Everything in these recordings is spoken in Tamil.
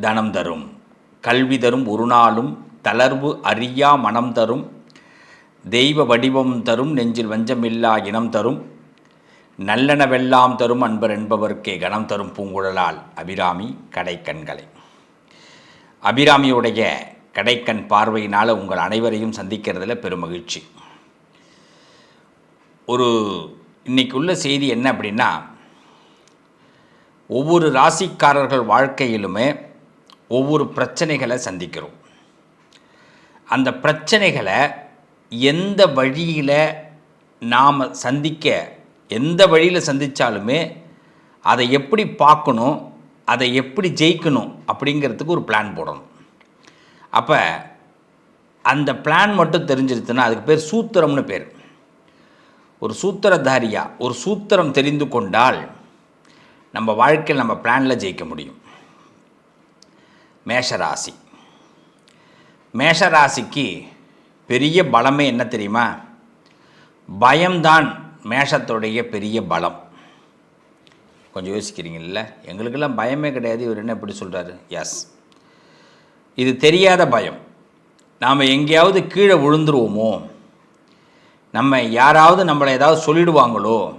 தனம் தரும். கல்வி தரும் ஒரு நாளும் தளர்வு அறியா மனம் தரும். தெய்வ வடிவம் தரும் நெஞ்சில் வஞ்சமில்லா இனம் தரும். நல்லனவெல்லாம் தரும் அன்பர் என்பவர்க்கே கணம் தரும் பூங்குழலால் அபிராமி கடைக்கண்களை. அபிராமியுடைய கடைக்கண் பார்வையினால் உங்கள் அனைவரையும் சந்திக்கிறதுல பெருமகிழ்ச்சி. ஒரு இன்னைக்கு உள்ள செய்தி என்ன அப்படின்னா ஒவ்வொரு ராசிக்காரர்கள் வாழ்க்கையிலுமே ஒவ்வொரு பிரச்சனைகளை சந்திக்கிறோம். அந்த பிரச்சனைகளை எந்த வழியில் நாம் சந்திக்க எந்த வழியில் சந்தித்தாலுமே அதை எப்படி பார்க்கணும் அதை எப்படி ஜெயிக்கணும் அப்படிங்கிறதுக்கு ஒரு பிளான் போடணும். அப்போ அந்த பிளான் மட்டும் தெரிஞ்சிருச்சுன்னா அதுக்கு பேர் சூத்திரம்னு பேர். ஒரு சூத்திரதாரியாக ஒரு சூத்திரம் தெரிந்து கொண்டால் நம்ம வாழ்க்கையில் நம்ம பிளானில் ஜெயிக்க முடியும். மேஷராசி. மேஷராசிக்கு பெரிய பலமே என்ன தெரியுமா? பயம்தான் மேஷத்துடைய பெரிய பலம். கொஞ்சம் யோசிக்கிறீங்கல்ல? எங்களுக்கெல்லாம் பயமே கிடையாது. இவர் என்ன இப்படி சொல்கிறாரு எஸ் இது தெரியாத பயம். நாம் எங்கேயாவது கீழே விழுந்துருவோமோ? நம்ம யாராவது நம்மளை ஏதாவது சொல்லிடுவாங்களோ?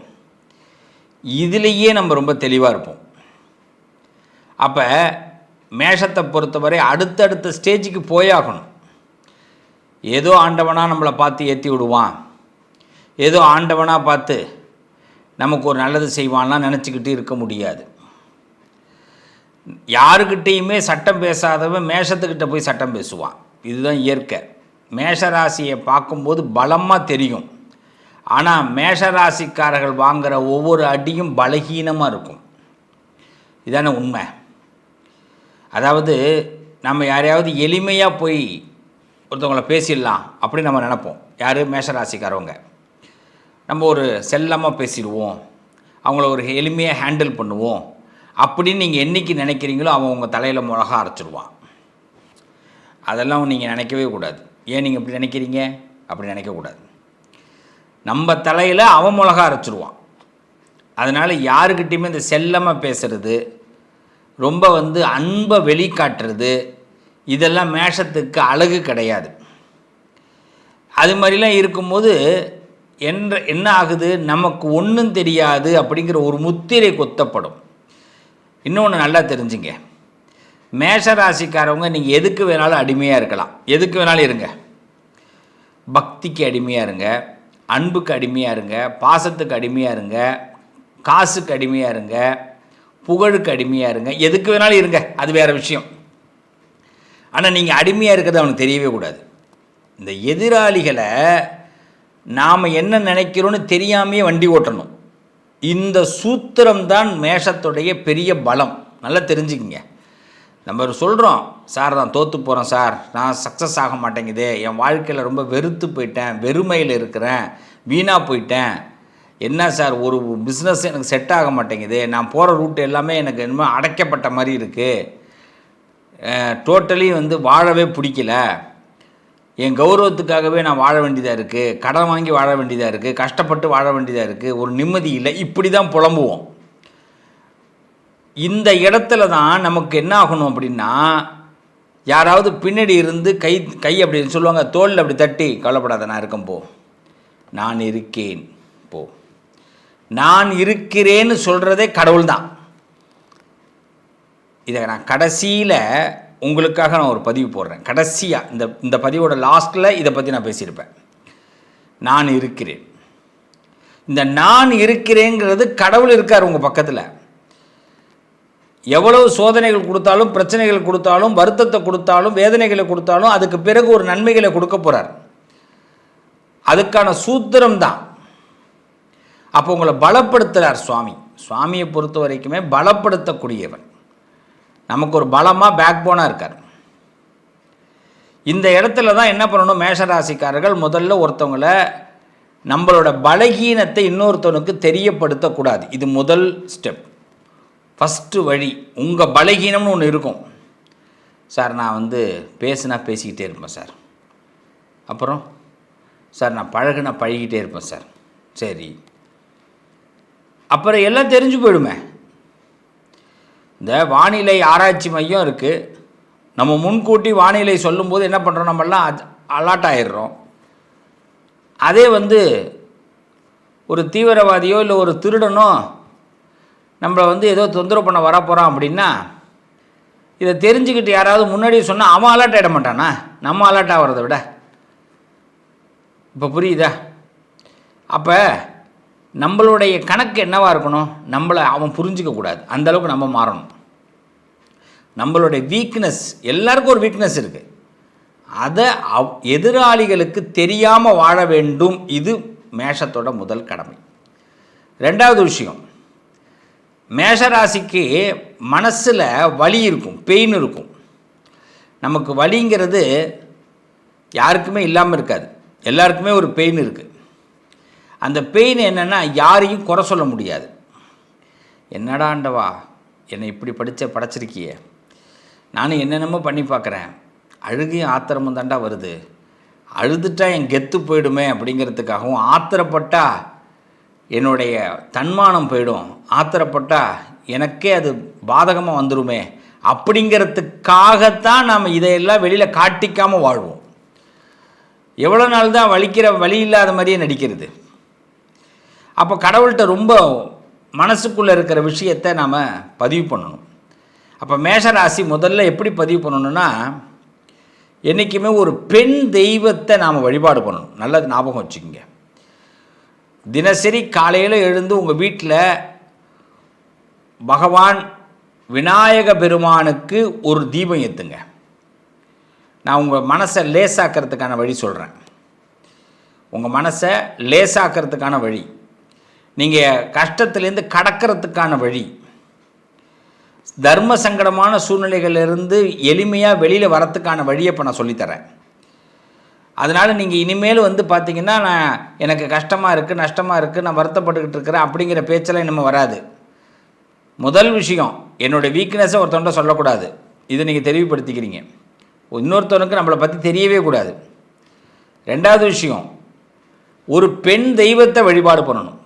இதுலேயே நம்ம ரொம்ப தெளிவாக இருப்போம். அப்போ மேஷத்தை பொறுத்தவரை அடுத்தடுத்த ஸ்டேஜுக்கு போயாகணும். ஏதோ ஆண்டவனாக நம்மளை பார்த்து ஏற்றி விடுவான். ஏதோ ஆண்டவனாக பார்த்து நமக்கு ஒரு நல்லது செய்வான்லாம் நினச்சிக்கிட்டு இருக்க முடியாது. யாருக்கிட்டேயுமே சட்டம் பேசாதவன் மேஷத்துக்கிட்ட போய் சட்டம் பேசுவான். இதுதான் இயற்கை. மேஷராசியை பார்க்கும்போது பலமாக தெரியும். ஆனால் மேஷராசிக்காரர்கள் வாங்குகிற ஒவ்வொரு அடியும் பலகீனமாக இருக்கும். இதான உண்மை. அதாவது நம்ம யாரையாவது எளிமையாக போய் ஒருத்தவங்கள பேசிடலாம் அப்படின்னு நம்ம நினப்போம். யார்? மேஷராசிக்காரவங்க. நம்ம ஒரு செல்லமாக பேசிடுவோம். அவங்கள ஒரு எளிமையாக ஹேண்டில் பண்ணுவோம். அப்படின்னு நீங்கள் என்றைக்கு நினைக்கிறீங்களோ அவன் உங்கள் தலையில் மிளகா அரைச்சிடுவான். அதெல்லாம் நீங்கள் நினைக்கவே கூடாது. ஏன் நீங்கள் இப்படி நினைக்கிறீங்க? அப்படி நினைக்கக்கூடாது நம்ம தலையில் அவன் மிளகா அரைச்சிடுவான். அதனால் யாருக்கிட்டேயுமே இந்த செல்லமாக பேசுகிறது ரொம்ப வந்து அன்பை வெளிக்காட்டுறது இதெல்லாம் மேஷத்துக்கு அழகு கிடையாது. அது மாதிரிலாம் இருக்கும்போது என்ற என்ன ஆகுது? நமக்கு ஒன்றும் தெரியாது அப்படிங்கிற ஒரு முத்திரை கொத்தப்படும். இன்னொன்று நல்லா தெரிஞ்சுங்க. மேஷ ராசிக்காரவங்க நீங்கள் எதுக்கு வேணாலும் அடிமையாக இருக்கலாம். எதுக்கு வேணாலும் இருங்க. பக்திக்கு அடிமையாக இருங்க. அன்புக்கு அடிமையாக இருங்க. பாசத்துக்கு அடிமையாக இருங்க. காசுக்கு அடிமையாக இருங்க. புகழுக்கு அடிமையாக இருங்க. எதுக்கு வேணாலும் இருங்க. அது வேறு விஷயம். ஆனால் நீங்கள் அடிமையாக இருக்கிறது அவனுக்கு தெரியவே கூடாது. இந்த எதிராளிகளை நாம் என்ன நினைக்கிறோன்னு தெரியாமையே வண்டி ஓட்டணும். இந்த சூத்திரம்தான் மேஷத்துடைய பெரிய பலம். நல்லா தெரிஞ்சுக்கிங்க. நம்ம சொல்கிறோம் சார் நான் தோற்று போகிறேன் சார். நான் சக்ஸஸ் ஆக மாட்டேங்குது. என் வாழ்க்கையில் ரொம்ப வெறுத்து போயிட்டேன். வெறுமையில் இருக்கிறேன். வீணாக போயிட்டேன். என்ன சார் ஒரு பிஸ்னஸ் எனக்கு செட் ஆக மாட்டேங்குது நான் போகிற ரூட் எல்லாமே எனக்கு என்னமோ அடைக்கப்பட்ட மாதிரி இருக்குது டோட்டலி வந்து வாழவே பிடிக்கல. என் கௌரவத்துக்காகவே நான் வாழ வேண்டியதாக இருக்குது கடன் வாங்கி வாழ வேண்டியதாக இருக்குது கஷ்டப்பட்டு வாழ வேண்டியதாக இருக்குது ஒரு நிம்மதி இல்லை. இப்படி தான் புலம்புவோம். இந்த இடத்துல தான் நமக்கு என்ன ஆகணும் அப்படின்னா யாராவது பின்னாடி இருந்து கை கை அப்படின்னு சொல்லுவாங்க தோளில் அப்படி தட்டி கவலைப்படாத நான் இருக்கேன் போ. நான் இருக்கேன் போ. நான் இருக்கிறேன்னு சொல்கிறதே கடவுள் தான் இதை நான் கடைசியில் உங்களுக்காக நான் ஒரு பதிவு போடுறேன். கடைசியாக இந்த இந்த பதிவோட லாஸ்ட்டில் இதை பற்றி நான் பேசியிருப்பேன். நான் இருக்கிறேன். இந்த நான் இருக்கிறேங்கிறது கடவுள் இருக்கார் உங்கள் பக்கத்தில். எவ்வளவு சோதனைகள் கொடுத்தாலும் பிரச்சனைகள் கொடுத்தாலும் வருத்தத்தை கொடுத்தாலும் வேதனைகளை கொடுத்தாலும் அதுக்கு பிறகு ஒரு நன்மைகளை கொடுக்க போகிறார் அதுக்கான சூத்திரம் தான் அப்போ உங்களை பலப்படுத்துகிறார் சுவாமி. சுவாமியை பொறுத்த வரைக்குமே பலப்படுத்தக்கூடியவன். நமக்கு ஒரு பலமாக பேக் போனாக இருக்கார். இந்த இடத்துல தான் என்ன பண்ணணும்? மேஷராசிக்காரர்கள் முதல்ல ஒருத்தவங்களை நம்மளோட பலகீனத்தை இன்னொருத்தவனுக்கு தெரியப்படுத்தக்கூடாது. இது முதல் ஸ்டெப் ஃபஸ்ட்டு வழி உங்கள் பலகீனம்னு ஒன்று இருக்கும். சார் நான் வந்து பேசுனா பேசிக்கிட்டே இருப்பேன் சார். அப்புறம் சார் நான் பழகுனா பழகிட்டே இருப்பேன் சார். சரி. அப்புறம் எல்லாம் தெரிஞ்சு போயிடுமே. இந்த வானிலை ஆராய்ச்சி மையம் இருக்குது நம்ம முன்கூட்டி வானிலை சொல்லும்போது என்ன பண்ணுறோம் நம்மெல்லாம் அலாட் ஆயிடுறோம். அதே வந்து ஒரு தீவிரவாதியோ இல்லை ஒரு திருடனோ நம்மளை வந்து ஏதோ தொந்தரவு பண்ண வரப்போகிறான் அப்படின்னா இதை தெரிஞ்சுக்கிட்டு யாராவது முன்னாடியே சொன்னால் அவன் அலர்ட் ஆகிட மாட்டானா? நம்ம அலர்ட் ஆகிறத விட. இப்போ புரியுதா? அப்போ நம்மளுடைய கணக்கு என்னவாக இருக்கணும்? நம்மளை அவன் புரிஞ்சிக்கக்கூடாது அந்தளவுக்கு நம்ம மாறணும். நம்மளுடைய வீக்னஸ் எல்லாருக்கும் ஒரு வீக்னஸ் இருக்குது அதை அவ் எதிராளிகளுக்கு தெரியாமல் வாழ வேண்டும். இது மேஷத்தோட முதல் கடமை. ரெண்டாவது விஷயம். மேஷராசிக்கு மனசில் வலி இருக்கும் பெயின் இருக்கும். நமக்கு வலிங்கிறது யாருக்குமே இல்லாமல் இருக்காது. எல்லாருக்குமே ஒரு பெயின் இருக்குது அந்த பெயின் என்னென்னா யாரையும் குறை சொல்ல முடியாது. என்னடாண்டவா என்னை இப்படி படித்த படைச்சிருக்கியே. நானும் என்னென்னமோ பண்ணி பார்க்குறேன். அழுகையும் ஆத்திரமும் தாண்டா வருது. அழுதுட்டா என் கெத்து போயிடுமே அப்படிங்கிறதுக்காகவும் ஆத்திரப்பட்டா என்னுடைய தன்மானம் போயிடும். ஆத்திரப்பட்டா எனக்கே அது பாதகமாக வந்துருமே. அப்படிங்கிறதுக்காகத்தான் நாம் இதையெல்லாம் வெளியில் காட்டிக்காமல் வாழ்வோம். எவ்வளோ நாள் தான் வலிக்கிற வழி இல்லாத மாதிரியே நடிக்கிறது. அப்போ கடவுள்கிட்ட ரொம்ப மனசுக்குள்ளே இருக்கிற விஷயத்தை நாம் பதிவு பண்ணணும். அப்போ மேஷராசி முதல்ல எப்படி பதிவு பண்ணணும்னா என்றைக்குமே ஒரு பெண் தெய்வத்தை நாம் வழிபாடு பண்ணணும். நல்லது ஞாபகம் வச்சுக்கோங்க. தினசரி காலையில் எழுந்து உங்கள் வீட்டில் பகவான் விநாயக பெருமானுக்கு ஒரு தீபம் ஏற்றுங்க நான் உங்கள் மனசை லேசாக்கிறதுக்கான வழி சொல்கிறேன் உங்கள் மனசை லேசாக்கிறதுக்கான வழி. நீங்கள் கஷ்டத்துலேருந்து கடக்கிறதுக்கான வழி. தர்ம சங்கடமான சூழ்நிலைகளிலிருந்து எளிமையாக வெளியில் வரத்துக்கான வழியை இப்போ நான் சொல்லித்தரேன் அதனால் நீங்கள் இனிமேல் வந்து பார்த்தீங்கன்னா நான் எனக்கு கஷ்டமாக இருக்குது நஷ்டமாக இருக்குது நான் வருத்தப்பட்டுக்கிட்டு இருக்கிறேன் அப்படிங்கிற பேச்செல்லாம் இனிமேல் வராது. முதல் விஷயம் என்னோடய வீக்னஸை ஒருத்தவன்ட்ட சொல்லக்கூடாது. இதை நீங்கள் தெளிவுபடுத்திக்கிறீங்க. இன்னொருத்தவனுக்கு நம்மளை பற்றி தெரியவே கூடாது. ரெண்டாவது விஷயம் ஒரு பெண் தெய்வத்தை வழிபாடு பண்ணணும்.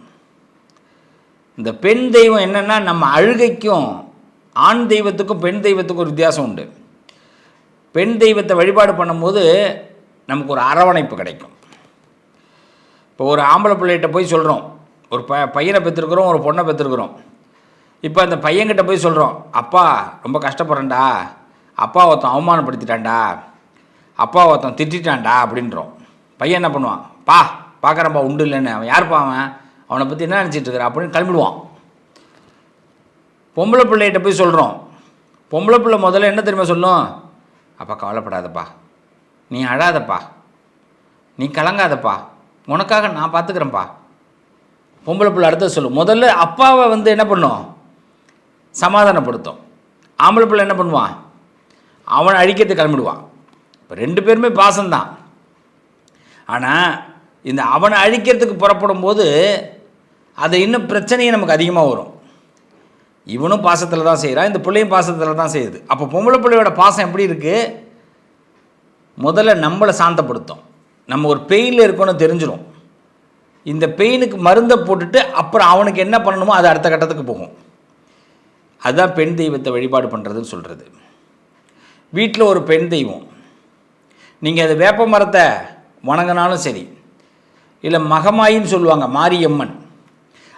இந்த பெண் தெய்வம் என்னென்னா நம்ம அழுகைக்கும் ஆண் தெய்வத்துக்கும் பெண் தெய்வத்துக்கும் ஒரு வித்தியாசம் உண்டு. பெண் தெய்வத்தை வழிபாடு பண்ணும்போது நமக்கு ஒரு அரவணைப்பு கிடைக்கும். இப்போ ஒரு ஆம்பளை பிள்ளைகிட்ட போய் சொல்கிறோம் ஒரு ப பையனை பெற்றுருக்குறோம் ஒரு பொண்ணை பெற்றுருக்குறோம் இப்போ அந்த பையன்கிட்ட போய் சொல்கிறோம் அப்பா ரொம்ப கஷ்டப்படுறேன்டா. அப்பா ஒருத்தன் அவமானப்படுத்திட்டான்டா. அப்பா ஒருத்தன் திட்டான்டா அப்படின்றோம். பையன் என்ன பண்ணுவான்? பா பார்க்குறப்பா உண்டு இல்லைன்னு. அவன் யாருப்பா அவன்? அவனை பற்றி என்ன நினச்சிட்டு இருக்கிறான் அப்படின்னு கிளம்பிடுவான். பொம்பளை பிள்ளைகிட்ட போய் சொல்கிறோம் பொம்பளை பிள்ளை முதல்ல என்ன தெரியுமா சொல்லும்? அப்பா கவலைப்படாதப்பா. நீ அழாதப்பா. நீ கலங்காதப்பா. உனக்காக நான் பார்த்துக்கிறேன்ப்பா பொம்பளை பிள்ளை அடுத்த சொல்லும். முதல்ல அப்பாவை வந்து என்ன பண்ணும்? சமாதானப்படுத்தும். ஆம்பளை பிள்ளை என்ன பண்ணுவான்? அவனை அழிக்கிறது கிளம்பிடுவான். இப்போ ரெண்டு பேருமே பாசம்தான். ஆனால் இந்த அவனை அழிக்கிறதுக்கு புறப்படும் போது அது இன்னும் பிரச்சனையே நமக்கு அதிகமாக வரும். இவனும் பாசத்தில் தான் செய்கிறான் இந்த பிள்ளையும் பாசத்தில் தான் செய்யுது. அப்போ பொம்பளை பிள்ளையோட பாசம் எப்படி இருக்குது முதல்ல நம்மளை சாந்தப்படுத்தும். நம்ம ஒரு பெயினில் இருக்கோன்னு தெரிஞ்சிடும் இந்த பெயினுக்கு மருந்தை போட்டுட்டு அப்புறம் அவனுக்கு என்ன பண்ணணுமோ அது அடுத்த கட்டத்துக்கு போகும். அதுதான் பெண் தெய்வத்தை வழிபாடு பண்ணுறதுன்னு சொல்கிறது வீட்டில் ஒரு பெண் தெய்வம். நீங்கள் அது வேப்ப மரத்தை வணங்கினாலும் சரி இல்லை மகமாயின்னு சொல்லுவாங்க மாரியம்மன்.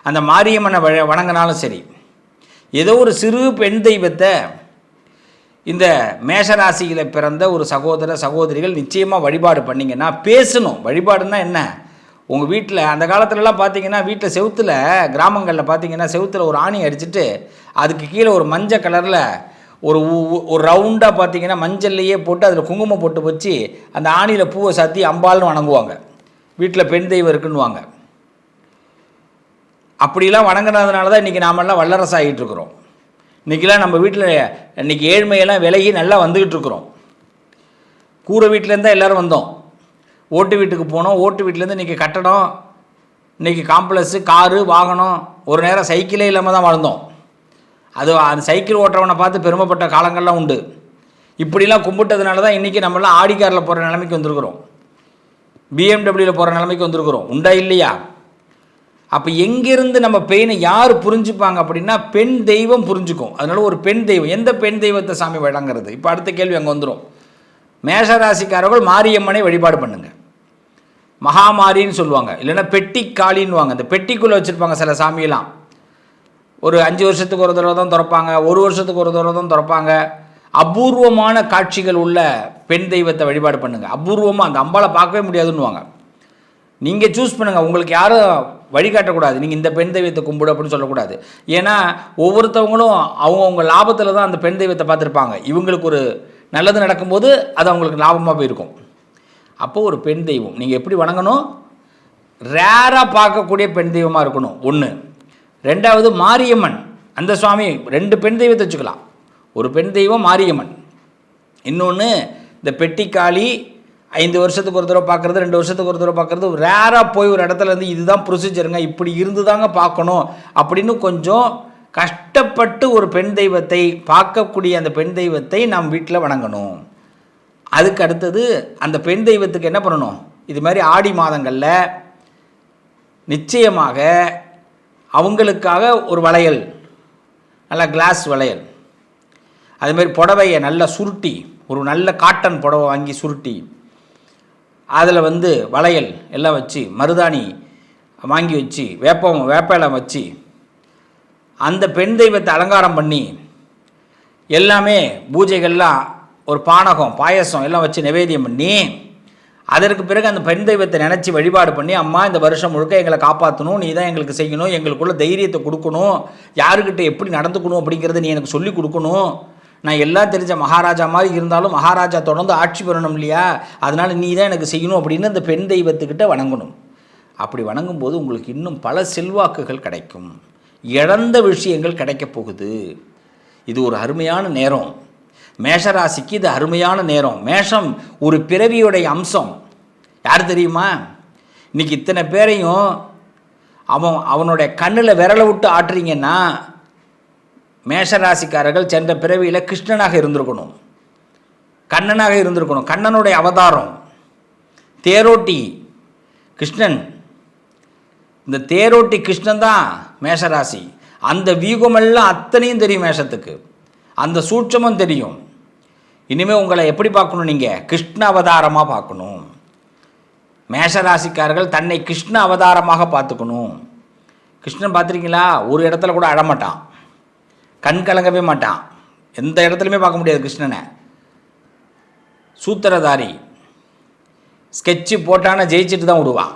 அந்த மாரியம்மனை வ வணங்கினாலும் சரி. ஏதோ ஒரு சிறு பெண் தெய்வத்தை இந்த மேஷராசியில் பிறந்த ஒரு சகோதர சகோதரிகள் நிச்சயமாக வழிபாடு பண்ணிங்கன்னா பேசணும். வழிபாடுன்னா என்ன? உங்கள் வீட்டில் அந்த காலத்துலலாம் பார்த்தீங்கன்னா வீட்டில் செவுத்தில் கிராமங்களில் பார்த்தீங்கன்னா செவுத்தில் ஒரு ஆணி அடிச்சுட்டு அதுக்கு கீழே ஒரு மஞ்சள் கலரில் ஒரு ஒரு ரவுண்டாக பார்த்தீங்கன்னா மஞ்சள்லையே போட்டு அதில் குங்குமம் போட்டு வச்சு அந்த ஆணியில் பூவை சாத்தி அம்பாள்னு வணங்குவாங்க. வீட்டில் பெண் தெய்வம் இருக்குன்னுவாங்க. அப்படிலாம் வணங்கினதுனால தான் இன்றைக்கி நாமெல்லாம் வல்லரசு ஆகிட்டு இருக்கிறோம் இன்றைக்கெலாம் நம்ம வீட்டில் இன்றைக்கி ஏழ்மையெல்லாம் விலகி நல்லா வந்துக்கிட்டு இருக்கிறோம். கூரை வீட்டிலேருந்து தான் எல்லோரும் வந்தோம். ஓட்டு வீட்டுக்கு போனோம். ஓட்டு வீட்டிலேருந்து இன்றைக்கி கட்டடம் இன்றைக்கி காம்ப்ளெக்ஸு காரு வாகனம் ஒரு நேரம் சைக்கிளே இல்லாமல் தான் வாழ்ந்தோம். அது அந்த சைக்கிள் ஓட்டுறவனை பார்த்து பெருமைப்பட்ட காலங்கள்லாம் உண்டு. இப்படிலாம் கும்பிட்டதுனால தான் இன்றைக்கி நம்மளாம் ஆடி காரில் போகிற நிலைமைக்கு வந்திருக்கிறோம் பிஎம்டபிள்யூவில் போகிற நிலைமைக்கு வந்திருக்கிறோம். உண்டா இல்லையா? அப்போ எங்கேருந்து நம்ம பெயினை யார் புரிஞ்சுப்பாங்க அப்படின்னா பெண் தெய்வம் புரிஞ்சுக்கும். அதனால ஒரு பெண் தெய்வம். எந்த பெண் தெய்வத்தை சாமி வழங்குறது? இப்போ அடுத்த கேள்வி அங்கே வந்துடும் மேஷராசிக்காரர்கள் மாரியம்மனை வழிபாடு பண்ணுங்க. மகாமாரின்னு சொல்லுவாங்க. இல்லைன்னா பெட்டி காளின்னுவாங்க அந்த பெட்டிக்குள்ளே வச்சுருப்பாங்க சில சாமியெல்லாம். ஒரு அஞ்சு வருஷத்துக்கு ஒரு தடவை தான் திறப்பாங்க. ஒரு வருஷத்துக்கு ஒரு தடவை தான் திறப்பாங்க. அபூர்வமான காட்சிகள் உள்ள பெண் தெய்வத்தை வழிபாடு பண்ணுங்க. அபூர்வமாக அந்த அம்பாளை பார்க்கவே முடியாதுன்னுவாங்க. நீங்கள் சூஸ் பண்ணுங்கள் உங்களுக்கு யாரும் வழிகாட்டக்கூடாது. நீங்கள் இந்த பெண் தெய்வத்தை கும்பிடு அப்படின்னு சொல்லக்கூடாது. ஏன்னா ஒவ்வொருத்தவங்களும் அவங்கவுங்க லாபத்தில் தான் அந்த பெண் தெய்வத்தை பார்த்துருப்பாங்க. இவங்களுக்கு ஒரு நல்லது நடக்கும்போது அது அவங்களுக்கு லாபமாக போயிருக்கும். அப்போது ஒரு பெண் தெய்வம். நீங்கள் எப்படி வணங்கணும்? ரேராக பார்க்கக்கூடிய பெண் தெய்வமாக இருக்கணும். ஒன்று ரெண்டாவது மாரியம்மன். அந்த சுவாமி ரெண்டு பெண் தெய்வத்தை வச்சுக்கலாம். ஒரு பெண் தெய்வம் மாரியம்மன். இன்னொன்று இந்த பெட்டிக்காளி ஐந்து வருஷத்துக்கு ஒரு தடவை பார்க்குறது ரெண்டு வருஷத்துக்கு ஒரு தடவை பார்க்குறது ரேராக போய் ஒரு இடத்துல இருந்து இதுதான் ப்ரொசீஜருங்க இப்படி இருந்து தாங்க பார்க்கணும் அப்படின்னு கொஞ்சம் கஷ்டப்பட்டு ஒரு பெண் தெய்வத்தை பார்க்கக்கூடிய அந்த பெண் தெய்வத்தை நாம் வீட்டில் வணங்கணும். அதுக்கு அடுத்தது அந்த பெண் தெய்வத்துக்கு என்ன பண்ணணும்? இது மாதிரி ஆடி மாதங்களில் நிச்சயமாக அவங்களுக்காக ஒரு வளையல் நல்ல கிளாஸ் வளையல். அதுமாரி புடவையை நல்லா சுருட்டி ஒரு நல்ல காட்டன் புடவை வாங்கி சுருட்டி அதில் வந்து வளையல் எல்லாம் வச்சு மருதாணி வாங்கி வச்சு வேப்பம் வேப்பலை வச்சு அந்த பெண் தெய்வத்தை அலங்காரம் பண்ணி எல்லாமே பூஜைகள்லாம் ஒரு பானகம் பாயசம் எல்லாம் வச்சு நிவேதியம் பண்ணி அதற்கு பிறகு அந்த பெண் தெய்வத்தை நினச்சி வழிபாடு பண்ணி அம்மா இந்த வருஷம் முழுக்க எங்களை காப்பாற்றணும் நீ தான் எங்களுக்கு செய்யணும் எங்களுக்குள்ள தைரியத்தை கொடுக்கணும் யாருக்கிட்ட எப்படி நடந்துக்கணும் அப்படிங்கிறத நீ எனக்கு சொல்லி கொடுக்கணும் நான் எல்லாம் தெரிஞ்ச மகாராஜா மாதிரி இருந்தாலும் மகாராஜா தொடர்ந்து ஆட்சி பெறணும் இல்லையா? அதனால் நீ தான் எனக்கு செய்யணும் அப்படின்னு அந்த பெண் தெய்வத்துக்கிட்ட வணங்கணும். அப்படி வணங்கும்போது உங்களுக்கு இன்னும் பல செல்வாக்குகள் கிடைக்கும். இழந்த விஷயங்கள் கிடைக்கப் போகுது. இது ஒரு அருமையான நேரம். மேஷராசிக்கு இது அருமையான நேரம். மேஷம் ஒரு பிறவியுடைய அம்சம். யார் தெரியுமா? இன்னைக்கு இத்தனை பேரையும் அவன் அவனுடைய கண்ணில் விரலை விட்டு ஆட்டுறீங்கன்னா மேஷராசிக்காரர்கள் சென்ற பிறவியில் கிருஷ்ணனாக இருந்திருக்கணும். கண்ணனாக இருந்திருக்கணும். கண்ணனுடைய அவதாரம். தேரோட்டி கிருஷ்ணன். இந்த தேரோட்டி கிருஷ்ணன் தான் மேஷராசி. அந்த வியூகமெல்லாம் அத்தனையும் தெரியும் மேஷத்துக்கு. அந்த சூட்சமும் தெரியும். இனிமேல் உங்களை எப்படி பார்க்கணும் நீங்கள் கிருஷ்ண அவதாரமாக பார்க்கணும். மேஷராசிக்காரர்கள் தன்னை கிருஷ்ண அவதாரமாக பார்த்துக்கணும். கிருஷ்ணன் பார்த்துருக்கீங்களா? ஒரு இடத்துல கூட அழமாட்டான் கண் கலங்கவே மாட்டான். எந்த இடத்துலையுமே பார்க்க முடியாது கிருஷ்ணனை. சூத்திரதாரி. ஸ்கெட்சு போட்டானா ஜெயிச்சுட்டு தான் விடுவான்.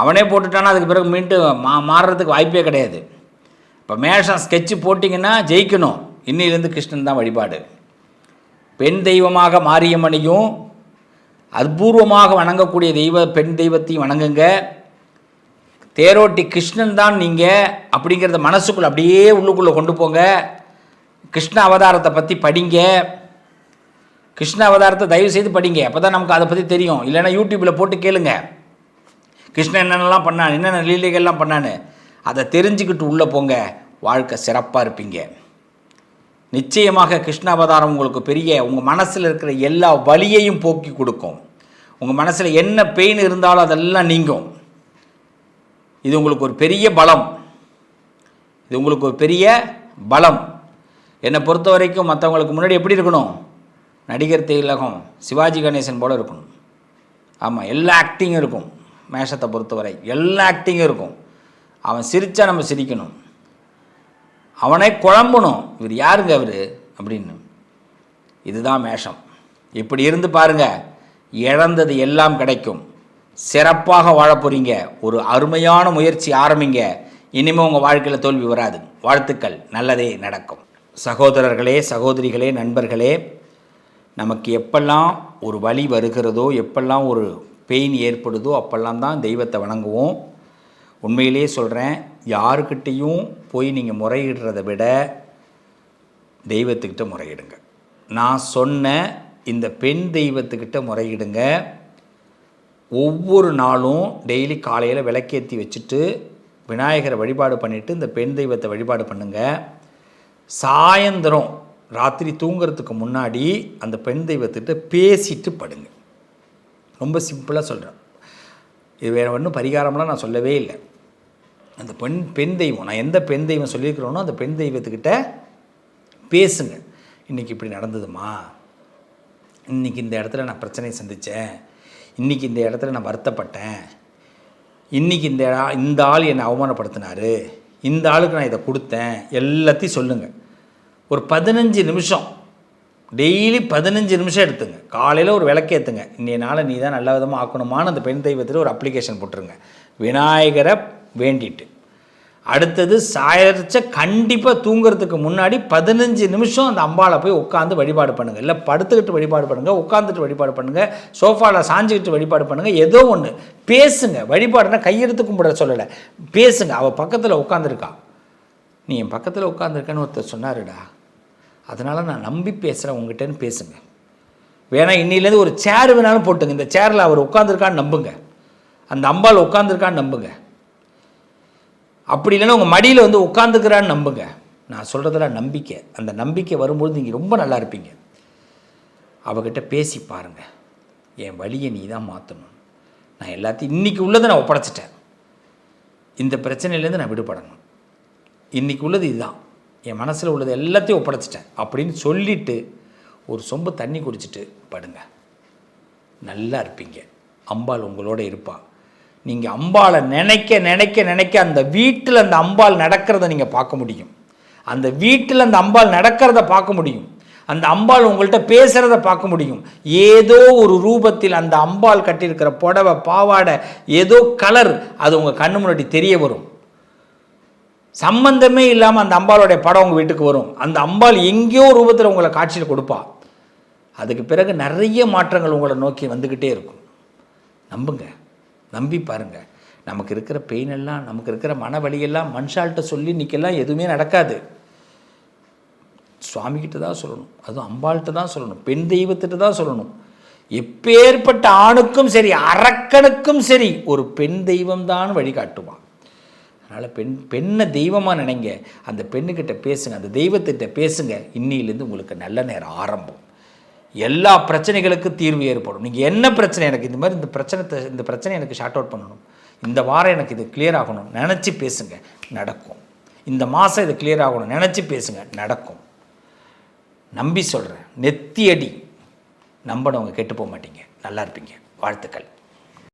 அவனே போட்டுட்டானா அதுக்கு பிறகு மீண்டும் மா மாறுறதுக்கு வாய்ப்பே கிடையாது. இப்போ மேஷம் ஸ்கெட்சு போட்டிங்கன்னா ஜெயிக்கணும். இன்னிலேருந்து கிருஷ்ணன் தான் வழிபாடு. பெண் தெய்வமாக மாரியம்மனையும் அற்பூர்வமாக வணங்கக்கூடிய தெய்வ பெண் தெய்வத்தையும் வணங்குங்க. தேரோட்டி கிருஷ்ணன் தான் நீங்கள் அப்படிங்கிறத மனசுக்குள்ளே அப்படியே உள்ளுக்குள்ளே கொண்டு போங்க. கிருஷ்ண அவதாரத்தை பற்றி படிங்க. கிருஷ்ண அவதாரத்தை தயவு செய்து படிங்க. அப்போ தான் நமக்கு அதை பற்றி தெரியும். இல்லைன்னா யூடியூப்பில் போட்டு கேளுங்க. கிருஷ்ணன் என்னென்னலாம் பண்ணான்? என்னென்ன லீலைகள்லாம் பண்ணான்னு? அதை தெரிஞ்சுக்கிட்டு உள்ளே போங்க. வாழ்க்கை சிறப்பாக இருப்பீங்க. நிச்சயமாக கிருஷ்ண அவதாரம் உங்களுக்கு பெரிய உங்கள் மனசில் இருக்கிற எல்லா வலியையும் போக்கி கொடுக்கும். உங்கள் மனசில் என்ன பெயின் இருந்தாலும் அதெல்லாம் நீங்கும். இது உங்களுக்கு ஒரு பெரிய பலம். இது உங்களுக்கு ஒரு பெரிய பலம். என்னை பொறுத்த வரைக்கும் மற்றவங்களுக்கு முன்னாடி எப்படி இருக்கணும்? நடிகர் திலகம் சிவாஜி கணேசன் போல் இருக்கணும். ஆமாம் எல்லா ஆக்டிங்கும் இருக்கும். மேஷத்தை பொறுத்தவரை எல்லா ஆக்டிங்கும் இருக்கும். அவன் சிரித்தா நம்ம சிரிக்கணும். அவனே குழம்பணும். இவர் யாருங்க அவர்? அப்படின்னு. இதுதான் மேஷம். இப்படி இருந்து பாருங்க. இழந்தது எல்லாம் கிடைக்கும். சிறப்பாக வாழ போகிறீங்க ஒரு அருமையான முயற்சி ஆரம்பிங்க. இனிமேல் உங்கள் வாழ்க்கையில் தோல்வி வராது. வாழ்த்துக்கள். நல்லதே நடக்கும். சகோதரர்களே சகோதரிகளே நண்பர்களே நமக்கு எப்பெல்லாம் ஒரு வழி வருகிறதோ எப்பெல்லாம் ஒரு பெயின் ஏற்படுதோ அப்பெல்லாம் தான் தெய்வத்தை வணங்குவோம். உண்மையிலேயே சொல்கிறேன் யாருக்கிட்டேயும் போய் நீங்கள் முறையிடுறத விட தெய்வத்துக்கிட்ட முறையிடுங்க. நான் சொன்ன இந்த பெண் தெய்வத்துக்கிட்ட முறையிடுங்க. ஒவ்வொரு நாளும் டெய்லி காலையில் விளக்கேற்றி வச்சுட்டு விநாயகரை வழிபாடு பண்ணிவிட்டு இந்த பெண் தெய்வத்தை வழிபாடு பண்ணுங்கள் சாயந்தரம் ராத்திரி தூங்குறதுக்கு முன்னாடி அந்த பெண் தெய்வத்திட்ட பேசிட்டு படுங்க. ரொம்ப சிம்பிளாக சொல்கிறேன் இது வேறு ஒன்றும் பரிகாரம்லாம் நான் சொல்லவே இல்லை. அந்த பெண் பெண் தெய்வம் நான் எந்த பெண் தெய்வம் சொல்லியிருக்கிறோனோ அந்த பெண் தெய்வத்துக்கிட்ட பேசுங்க. இன்றைக்கி இப்படி நடந்ததுமா? இன்றைக்கி இந்த இடத்துல நான் பிரச்சனையை சந்தித்தேன் இன்றைக்கி இந்த இடத்துல நான் வருத்தப்பட்டேன். இன்றைக்கி இந்த இந்த ஆள் என்னை அவமானப்படுத்தினாரு. இந்த ஆளுக்கு நான் இதை கொடுத்தேன். எல்லாத்தையும் சொல்லுங்கள் ஒரு பதினஞ்சு நிமிஷம் டெய்லி பதினஞ்சு நிமிஷம் எடுத்துங்க. காலையில் ஒரு விளக்கேற்றுங்க இன்றைய நாளை நீ தான் நல்ல விதமாக ஆக்கணுமான்னு அந்த பெண் தெய்வத்தில் ஒரு அப்ளிகேஷன் போட்டுருங்க. விநாயகரை வேண்டிட்டு. அடுத்தது சாயரிச்ச கண்டிப்பாக தூங்குறதுக்கு முன்னாடி பதினஞ்சு நிமிஷம் அந்த அம்பாவில் போய் உட்காந்து வழிபாடு பண்ணுங்கள் இல்லை படுத்துக்கிட்டு வழிபாடு பண்ணுங்கள் உட்காந்துட்டு வழிபாடு பண்ணுங்கள் சோஃபாவில் சாஞ்சிக்கிட்டு வழிபாடு பண்ணுங்கள் ஏதோ ஒன்று பேசுங்க. வழிபாடுனா கையெடுத்து கும்பிட சொல்லலை. பேசுங்க. அவள் பக்கத்தில் உட்காந்துருக்கா நீ என் பக்கத்தில் உட்காந்துருக்கேன்னு ஒருத்தர் சொன்னாருடா. அதனால் நான் நம்பி பேசுகிறேன் உங்ககிட்டன்னு பேசுங்க. வேணா இன்னிலேருந்து ஒரு சேர் வேணாலும் போட்டுங்க. இந்த சேரில் அவர் உட்காந்துருக்கான்னு நம்புங்க. அந்த அம்பாள் உட்காந்துருக்கான்னு நம்புங்க. அப்படி இல்லைன்னா உங்கள் மடியில் வந்து உட்காந்துக்கிறான்னு நம்புங்க. நான் சொல்கிறதெல்லாம் நம்பிக்கை. அந்த நம்பிக்கை வரும்போது நீங்கள் ரொம்ப நல்லா இருப்பீங்க. அவகிட்ட பேசி பாருங்கள் என் வழியை நீ தான் மாற்றணும் நான் எல்லாத்தையும் இன்றைக்கி உள்ளதை நான் ஒப்படைச்சிட்டேன். இந்த பிரச்சனையிலேருந்து நான் விடுபடணும். இன்றைக்கி உள்ளது இதுதான். என் மனசில் உள்ளது எல்லாத்தையும் ஒப்படைச்சிட்டேன். அப்படின்னு சொல்லிட்டு ஒரு சொம்பு தண்ணி குடிச்சிட்டு படுங்க. நல்லா இருப்பீங்க. அம்பாள் உங்களோட இருப்பாள் நீங்கள் அம்பாளை நினைக்க நினைக்க நினைக்க அந்த வீட்டில் அந்த அம்பாள் நடக்கிறத நீங்கள் பார்க்க முடியும். அந்த வீட்டில் அந்த அம்பாள் நடக்கிறத பார்க்க முடியும். அந்த அம்பாள் உங்கள்கிட்ட பேசுகிறத பார்க்க முடியும். ஏதோ ஒரு ரூபத்தில் அந்த அம்பாள் கட்டியிருக்கிற புடவை பாவாடை ஏதோ கலர் அது உங்கள் கண்ணு முன்னாடி தெரிய வரும். சம்பந்தமே இல்லாமல் அந்த அம்பாளுடைய படம் உங்கள் வீட்டுக்கு வரும். அந்த அம்பாள் எங்கேயோ ரூபத்தில் உங்களை காட்சியில் கொடுப்பா. அதுக்கு பிறகு நிறைய மாற்றங்கள் உங்களை நோக்கி வந்துக்கிட்டே இருக்கும். நம்புங்க. நம்பி பாருங்க. நமக்கு இருக்கிற பெயின் எல்லாம் நமக்கு இருக்கிற மன வலியெல்லாம் மனுஷால்கிட்ட சொல்லி இன்னைக்கெல்லாம் எதுவுமே நடக்காது. சுவாமிகிட்ட தான் சொல்லணும். அதுவும் அம்பாள்கிட்ட தான் சொல்லணும். பெண் தெய்வத்திட்ட தான் சொல்லணும். எப்பேற்பட்ட ஆணுக்கும் சரி அரக்கனுக்கும் சரி ஒரு பெண் தெய்வம் தான் வழிகாட்டுவான் அதனால் பெண் பெண்ணை தெய்வமாக நினைங்க. அந்த பெண்ணுக்கிட்ட பேசுங்க. அந்த தெய்வத்திட்ட பேசுங்க. இன்னிலேருந்து உங்களுக்கு நல்ல நேரம் ஆரம்பம். எல்லா பிரச்சனைகளுக்கும் தீர்வு ஏற்படும். நீங்கள் என்ன பிரச்சனை எனக்கு இந்த மாதிரி இந்த பிரச்சனை இந்த பிரச்சனை எனக்கு ஷார்ட் அவுட் பண்ணணும். இந்த வாரம் எனக்கு இது கிளியர் ஆகணும். நினச்சி பேசுங்க. நடக்கும். இந்த மாதம் இது கிளியர் ஆகணும். நினச்சி பேசுங்க. நடக்கும். நம்பி சொல்கிறேன் நெத்தியடி. நம்பினவங்க கெட்டு போக மாட்டீங்க. நல்லா இருப்பீங்க. வாழ்த்துக்கள்.